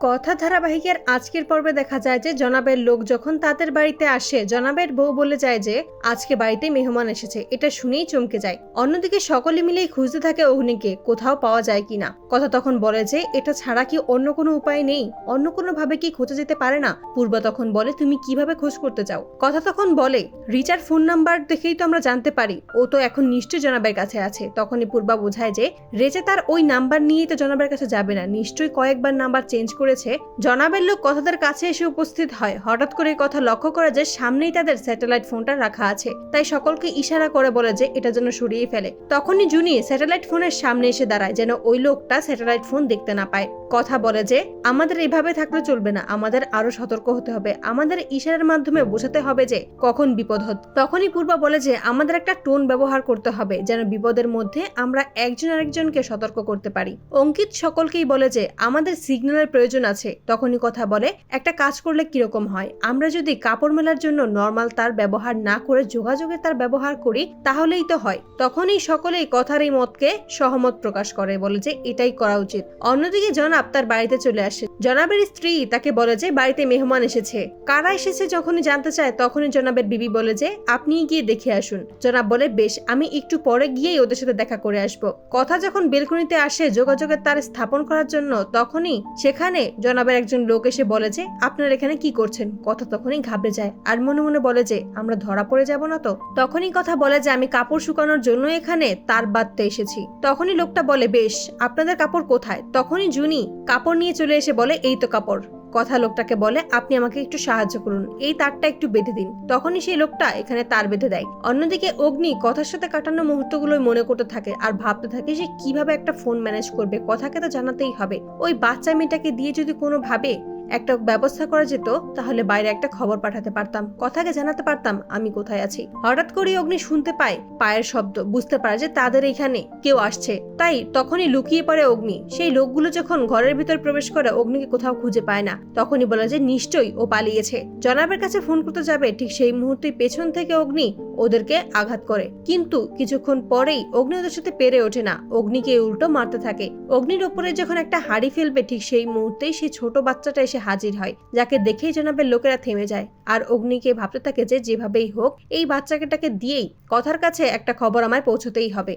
কথা ধারাবাহিকের আজকের পর্বে দেখা যায় যে জনাবের লোক যখন তাদের বাড়িতে আসে, জনাবের বউ বলে যায় যে, আজকে বাড়িতে মেহমান এসেছে। এটা শুনেই চমকে যায়। অন্যদিকে সকলে মিলেই খুঁজতে থাকে অগ্নিকে, কোথাও পাওয়া যায় কিনা। কথা তখন বলে যে, এটা ছাড়া কি অন্য কোনো উপায় নেই? অন্য কোনো ভাবে কি খোঁজা যেতে পারে না? পূর্বা তখন বলে, তুমি কীভাবে খোঁজ করতে চাও? কথা তখন বলে, রিচার ফোন নাম্বার দেখেই তো আমরা জানতে পারি। ও তো এখন নিশ্চয়ই জনাবের কাছে আছে। তখনই পূর্বা বোঝায় যে রেচে তার ওই নাম্বার নিয়েই তো জনাবের কাছে যাবে না। নিশ্চয়ই কয়েকবার নাম্বার চেঞ্জ করেছে, জনাবের লোক কথাদের কাছে এসে উপস্থিত হয়। হঠাৎ করে কথা লক্ষ্য করে যে সামনেই তাদের স্যাটেলাইট ফোনটা রাখা আছে। তাই সকলকে ইশারা করে বলে যে, এটা যেন সরিয়ে ফেলে। তখনই জুনি স্যাটেলাইট ফোনের সামনে এসে দাঁড়ায়, যেন ওই লোকটা স্যাটেলাইট ফোন দেখতে না পায়। কথা বলে যে, আমাদের এভাবে থাকলে চলবে না, আমাদের আরও সতর্ক হতে হবে। আমাদের ইশারার মাধ্যমে বোঝাতে হবে যে, কখন বিপদ হত। তখনই পূর্বা বলে যে, আমাদের একটা টোন ব্যবহার করতে হবে, যেন বিপদের মধ্যে আমরা একজন আরেকজনকে সতর্ক করতে পারি। অঙ্কিত সকলকেই বলে যে, আমাদের সিগন্যালের প্রয়োজন আছে, তখনই কথা বলে, একটা কাজ করলে কীরকম হয়? আমরা যদি কাপড় মেলার জন্য নর্মাল তার ব্যবহার না করে যোগাযোগের তার ব্যবহার করি, তাহলেই তো হয়। তখনই সকলেই কথার এই মতকে সহমত প্রকাশ করে, বলে যে, এটাই করা উচিত। অন্যদিকে জনাব তার বাড়িতে চলে আসে। জনাবের স্ত্রী তাকে বলে যে, বাড়িতে মেহমান এসেছে। কারা এসেছে যখনই জানতে চায়, তখনই জনাবের বিবি বলে যে আপনি গিয়ে দেখে আসুন। জনাব বলে, বেশ, আমি একটু পরে গিয়েই ওদের সাথে দেখা করে আসব। কথা যখন বেলকনিতে আসে যোগাযোগের তার স্থাপন করার জন্য, তখনই সেখানে জনাবের একজন লোক এসে বলে যে, আপনার এখানে কি করছেন? কথা তখনই ঘাবড়ে যায়। আর মনে মনে বলে যে, আমরা ধরা পড়ে যাব না তো? তখনই কথা বলে যে, আমি কাপড় শুকানোর জন্য এখানে তার বাদতে এসেছি। তখনই লোকটা বলে, বেশ, আপনাদের কাপড় কোথায়? তখনই জুনি কাপড় নিয়ে চলে এসে বলে, এই তো কাপড়। কথা লোকটাকে বলে, আপনি আমাকে একটু সাহায্য করুন। এই তারটা একটু বেঁধে দিন। তখনই সেই লোকটা এখানে তার বেঁধে দেয়। অন্যদিকে অগ্নি কথার সাথে কাটানো মুহূর্তগুলোই মনে করতে থাকে আর ভাবতে থাকে সে কীভাবে একটা ফোন ম্যানেজ করবে। কথাকে তো জানাতেই হবে। ওই বাচ্চা মেয়েটাকে দিয়ে যদি কোনো ভাবে একটা ব্যবস্থা করা যেত, তাহলে বাইরে একটা খবর পাঠাতে পারতাম। কথাকে জানাতে পারতাম, আমি কোথায় আছি। হঠাৎ করে অগ্নি শুনতে পায়, পায়ের শব্দ। বুঝতে পারে যে তাদের এখানে কেউ আসছে। তাই তখনই লুকিয়ে পড়ে অগ্নি। সেই লোকগুলো যখন ঘরের ভিতর প্রবেশ করে, অগ্নিকে কোথাও খুঁজে পায় না। তখনই বলে যে, নিশ্চয়ই ও পালিয়েছে। জনাবের কাছে ফোন করতে যাবে, ঠিক সেই মুহূর্তে পেছন থেকে অগ্নি ওদেরকে আঘাত করে। কিন্তু কিছুক্ষণ পরেই অগ্নি ওদের সাথে পেরে ওঠে না। অগ্নিকে উল্টো মারতে থাকে। অগ্নির ওপরে যখন একটা হাড়ি ফেলবে, ঠিক সেই মুহূর্তেই সেই ছোট বাচ্চাটা এসে হাজির হয়, যাকে দেখেই জনাবের লোকেরা থেমে যায়। আর অগ্নিকে ভাবতে থাকে যে যেভাবেই হোক, এই বাচ্চাকেটাকে দিয়েই কথার কাছে একটা খবর আমায় পৌঁছতেই হবে।